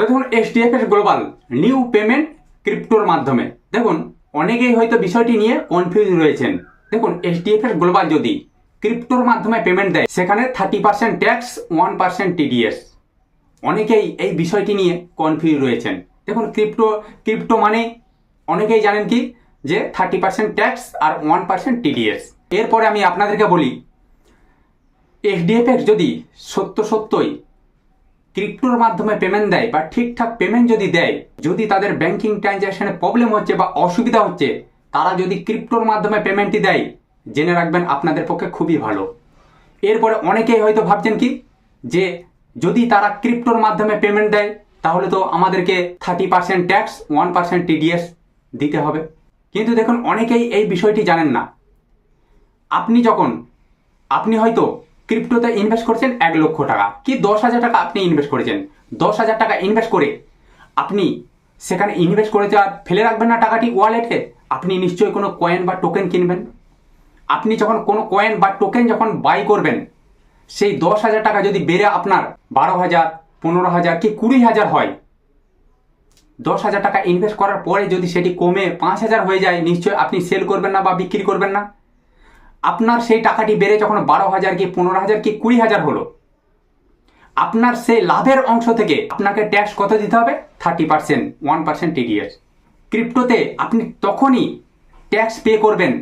তো দেখুন SDFS global new payment ক্রিপ্টোর মাধ্যমে। দেখুন, অনেকেই হয়তো বিষয়টি নিয়ে কনফিউজ রয়েছেন। দেখুন এসডিএফএস গ্লোবাল যদি ক্রিপ্টোর মাধ্যমে পেমেন্ট দেয়, সেখানে thirty percent tax one percent TDS অনেকেই এই বিষয়টি নিয়ে কনফিউজ রয়েছেন। দেখুন ক্রিপ্টো ক্রিপ্টো মানে অনেকেই জানেন কি? যে থার্টি পার্সেন্ট ট্যাক্স আর ওয়ান পার্সেন্ট টিডিএস এরপরে আমি আপনাদেরকে বলি এসডিএফএক্স যদি সত্য সত্যই ক্রিপ্টোর মাধ্যমে পেমেন্ট দেয় বা ঠিকঠাক পেমেন্ট যদি দেয়, যদি তাদের ব্যাংকিং ট্রানজ্যাকশনে প্রবলেম হচ্ছে বা অসুবিধা হচ্ছে, তারা যদি ক্রিপ্টোর মাধ্যমে পেমেন্টটি দেয়, জেনে রাখবেন আপনাদের পক্ষে খুবই ভালো। এরপরে অনেকেই হয়তো ভাবছেন কি, যে যদি তারা ক্রিপ্টোর মাধ্যমে পেমেন্ট দেয়, তাহলে তো আমাদেরকে thirty percent tax one percent TDS দিতে হবে। কিন্তু দেখুন, অনেকেই এই বিষয়টি জানেন না। আপনি যখন, আপনি হয়তো ক্রিপ্টোতে ইনভেস্ট করছেন এক লক্ষ টাকা। কি দশ হাজার টাকা আপনি ইনভেস্ট করেছেন? দশ হাজার টাকা ইনভেস্ট করে আপনি সেখানে ইনভেস্ট করে আর ফেলে রাখবেন না টাকাটি ওয়ালেটে, আপনি নিশ্চয়ই কোনো কয়েন বা টোকেন কিনবেন। আপনি যখন কোনো কয়েন বা টোকেন যখন বাই করবেন, সেই দশ হাজার টাকা যদি বেড়ে আপনার বারো হাজার, পনেরো হাজার কি কুড়ি হাজার হয়, দশ হাজার টাকা ইনভেস্ট করার পরে যদি সেটি কমে পাঁচ হাজার হয়ে যায়, নিশ্চয়ই আপনি সেল করবেন না বা বিক্রি করবেন না। আপনার সেই টাকাটি বেড়ে যখন বারো হাজার কি পনেরো হাজার কি কুড়ি হাজার হলো, আপনার সেই লাভের অংশ থেকে আপনাকে ট্যাক্স কত দিতে হবে? Thirty percent one percent TDS ক্রিপ্টোতে আপনি তখনই ট্যাক্স পে করবেন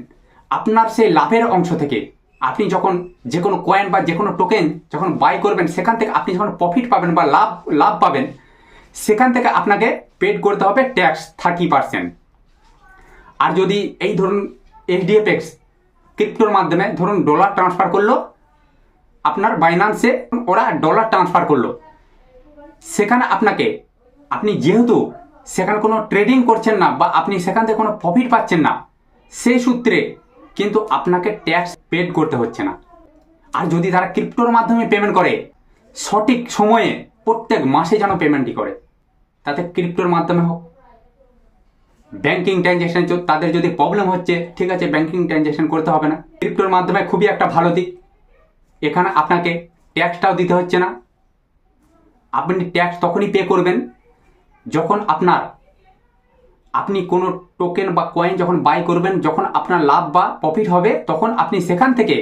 আপনার সেই লাভের অংশ থেকে। আপনি যখন যে কোনো কয়েন বা যে কোনো টোকেন যখন বাই করবেন, সেখান থেকে আপনি যখন প্রফিট পাবেন বা লাভ লাভ পাবেন, সেখান থেকে আপনাকে পেড করতে হবে ট্যাক্স থার্টি পার্সেন্ট আর যদি এই ধরুন এইচডিএফএক্স ক্রিপ্টোর মাধ্যমে ধরুন ডলার ট্রান্সফার করল, আপনার বাইনান্সে ওরা ডলার ট্রান্সফার করল। সেখানে আপনাকে, আপনি যেহেতু সেখানে কোনো ট্রেডিং করছেন না বা আপনি সেখান থেকে কোনো প্রফিট পাচ্ছেন না, সেই সূত্রে কিন্তু আপনাকে ট্যাক্স পেড করতে হচ্ছে না। আর যদি তারা ক্রিপ্টোর মাধ্যমে পেমেন্ট করে, সঠিক সময়ে প্রত্যেক মাসে যেন পেমেন্টটি করে, তাতে ক্রিপ্টোর মাধ্যমে হোক ব্যাংকিং ট্রানজ্যাকশন তাদের যদি প্রবলেম হচ্ছে, ঠিক আছে ব্যাংকিং ট্রানজ্যাকশন করতে হবে না। ক্রিপ্টোর মাধ্যমে খুবই একটা ভালো দিক। এখানে আপনাকে ট্যাক্সটাও দিতে হচ্ছে না। আপনি ট্যাক্স তখনই পে করবেন যখন আপনার আপনি কোনো টোকেন বা কয়েন যখন বাই করবেন, যখন আপনার লাভ বা প্রফিট হবে, তখন আপনি সেখান থেকে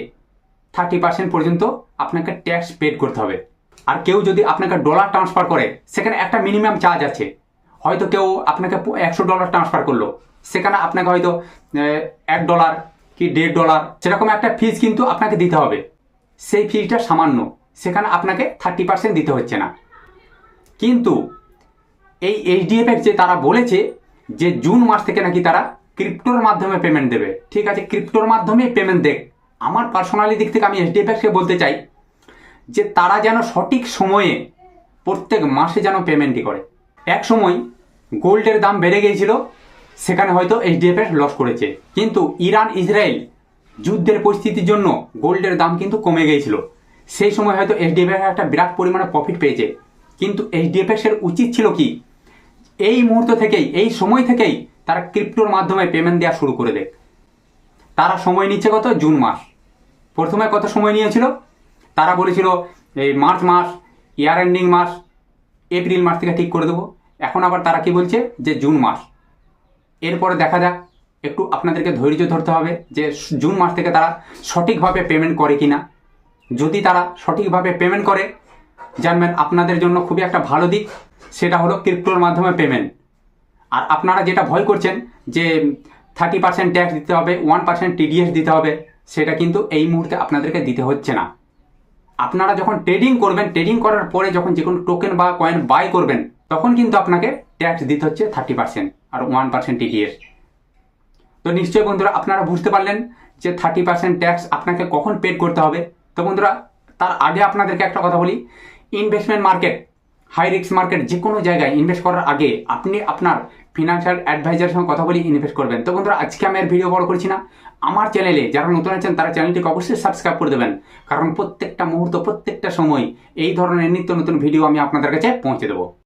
থার্টি পার্সেন্ট পর্যন্ত আপনাকে ট্যাক্স পেড করতে হবে। আর কেউ যদি আপনাকে ডলার ট্রান্সফার করে, সেখানে একটা মিনিমাম চার্জ আছে। হয়তো কেউ আপনাকে একশো ডলার ট্রান্সফার করল। সেখানে আপনাকে হয়তো এক ডলার কি দেড় ডলার সেরকম একটা ফিজ কিন্তু আপনাকে দিতে হবে। সেই ফিজটা সামান্য। সেখানে আপনাকে থার্টি পার্সেন্ট দিতে হচ্ছে না। কিন্তু এই এইচডিএফ যে তারা বলেছে যে জুন মাস থেকে নাকি তারা ক্রিপ্টোর মাধ্যমে পেমেন্ট দেবে। ঠিক আছে ক্রিপ্টোর মাধ্যমে পেমেন্ট দেখ। আমার পার্সোনালি দিক থেকে আমি এইচডিএফকে বলতে চাই যে তারা যেন সঠিক সময়ে প্রত্যেক মাসে যেন পেমেন্টই করে। এক সময় গোল্ডের দাম বেড়ে গিয়েছিল, সেখানে হয়তো এইচডিএফএস লস করেছে। কিন্তু ইরান, ইসরায়েল যুদ্ধের পরিস্থিতির জন্য গোল্ডের দাম কিন্তু কমে গিয়েছিল। সেই সময় হয়তো এইচডিএফএস একটা বিরাট পরিমাণে প্রফিট পেয়েছে। কিন্তু এইচডিএফএস এর উচিত ছিল কি? এই মুহূর্ত থেকেই, এই সময় থেকেই তারা ক্রিপ্টোর মাধ্যমে পেমেন্ট দেওয়া শুরু করে দেয়। তারা সময় নিচ্ছে কত? জুন মাস। প্রথমে কত সময় নিয়েছিল? তারা বলেছিল, এই মার্চ মাস, ইয়ার এন্ডিং মাস, এপ্রিল মাস থেকে ঠিক করে দেবো। এখন আবার তারা কি বলছে? যে জুন মাস। এরপরে দেখা যাক, একটু আপনাদেরকে ধৈর্য ধরতে হবে যে জুন মাস থেকে তারা সঠিকভাবে পেমেন্ট করে কিনা। যদি তারা সঠিকভাবে পেমেন্ট করে, জানবেন আপনাদের জন্য খুবই একটা ভালো দিক, সেটা হলো ক্রিপ্টোর মাধ্যমে পেমেন্ট আর আপনারা যেটা ভয় করছেন, যে থার্টি পার্সেন্ট ট্যাক্স দিতে হবে ওয়ান পার্সেন্ট টিডিএস দিতে হবে, সেটা কিন্তু এই মুহূর্তে আপনাদেরকে দিতে হচ্ছে না। আপনারা যখন ট্রেডিং করবেন ট্রেডিং করার পরে যখন যে কোনো টোকেন বা কয়েন বাই করবেন তখন কিন্তু আপনাকে ট্যাক্স দিতে হচ্ছে থার্টি পার্সেন্ট আর ওয়ান পার্সেন্ট টিডিএস তো নিশ্চয়ই বন্ধুরা আপনারা বুঝতে পারলেন যে থার্টি পার্সেন্ট ট্যাক্স আপনাকে কখন পেড করতে হবে। তো বন্ধুরা, তার আগে আপনাদেরকে একটা কথা বলি। Investment market high risk market যে কোনো জায়গায় ইনভেস্ট করার আগে আপনি আপনার ফিনান্সিয়াল অ্যাডভাইজারের সঙ্গে কথা বলে ইনভেস্ট করবেন। তো বন্ধুরা, আজকে আমি আর ভিডিও বড় করছি না। আমার চ্যানেলে যারা নতুন আছেন, তারা চ্যানেলটিকে অবশ্যই সাবস্ক্রাইব করে দেবেন। কারণ প্রত্যেকটা মুহূর্ত, প্রত্যেকটা সময় এই ধরনের নিত্য নতুন ভিডিও আমি আপনাদের কাছে পৌঁছে দেবো।